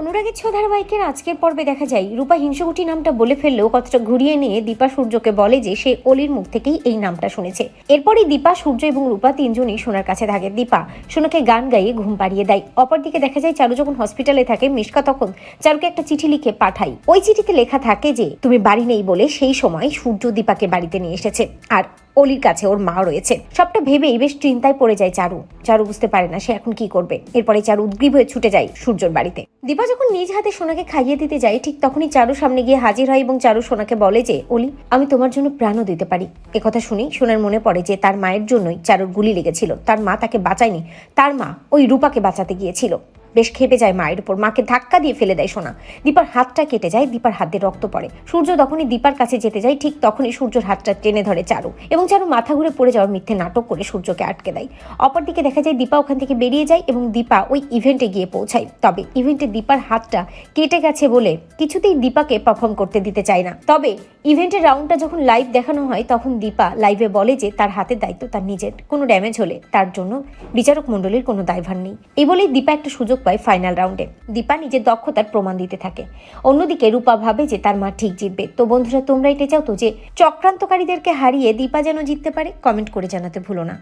অনুরাগের ছ ধারাবাহিকের আজকের পর্বে দেখা যায়, রূপা হিংসকুটি নামটা বলে ফেললেও কতটা ঘুরিয়ে নিয়ে দীপা সূর্যকে বলে যে সে অলির মুখ থেকেই এই নামটা শুনেছে। এরপরই দীপা, সূর্য এবং রূপা তিনজনই সোনার কাছে থাকে দীপা সোনাকে গান গাইয়ে ঘুম পাড়িয়ে দেয়। অপরদিকে দেখা যায়, চারু যখন হসপিটালে থাকে, মিশকা তখন চারুকে একটা চিঠি লিখে পাঠাই ওই চিঠিতে লেখা থাকে যে, তুমি বাড়ি নেই বলে সেই সময় সূর্য দীপাকে বাড়িতে নিয়ে এসেছে। আর অলির কাছে ওর মা রয়েছে। সবটা ভেবেই বেশ চিন্তায় পড়ে যায় চারু। চারু বুঝতে পারে না সে এখন কি করবে। এরপরে চারু উদ্গ্রীব হয়ে ছুটে যায় সূর্যর বাড়িতে। দীপা যখন নিজ হাতে সোনাকে খাইয়ে দিতে যায়, ঠিক তখনই চারু সামনে গিয়ে হাজির হয় এবং চারু সোনাকে বলে যে, অলি, আমি তোমার জন্য প্রাণও দিতে পারি। একথা শুনেই সোনার মনে পড়ে যে, তার মায়ের জন্যই চারুর গুলি লেগেছিল। তার মা তাকে বাঁচায়নি। তার মা ওই রূপাকে বাঁচাতে গিয়েছিল। বেশ খেপে যায় মায়ের উপর। মাকে ধাক্কা দিয়ে ফেলে দেয় সোনা। দীপার হাতটা কেটে যায়, দীপার হাত রক্ত পড়ে। সূর্য তখনই দীপার কাছে যেতে যায়, ঠিক তখনই সূর্যর হাতটা টেনে ধরে চারু। এবং চারু মাথা ঘুরে পড়ে যাওয়ার মিথ্যে নাটক করে সূর্যকে আটকে দেয়। অপরদিকে দেখা যায় দীপা ওখান থেকে বেরিয়ে যায় এবং দীপা ওই ইভেন্টে গিয়ে পৌঁছায়। তবে ইভেন্টে দীপার হাতটা কেটে গেছে বলে কিছুতেই দীপাকে পারফর্ম করতে দিতে চায় না। তবে ইভেন্টের রাউন্ডটা যখন লাইভ দেখানো হয়, তখন দীপা লাইভে বলে যে তার হাতের দায়িত্ব তার নিজের। কোনো ড্যামেজ হলে তার জন্য বিচারক মণ্ডলীর কোনো দায়ভার নেই। এই বলেই দীপা একটা সুযোগ পায় ফাইনাল রাউন্ডে দীপা নিজের দক্ষতার প্রমাণ দিতে থাকে। অন্যদিকে রূপা ভাবে যে তার মা ঠিক জিতবে। তো বন্ধুরা, তোমরা এটা চাও তো যে চক্রান্তকারীদেরকে হারিয়ে দীপা যেন জিততে পারে? কমেন্ট করে জানাতে ভুলো না।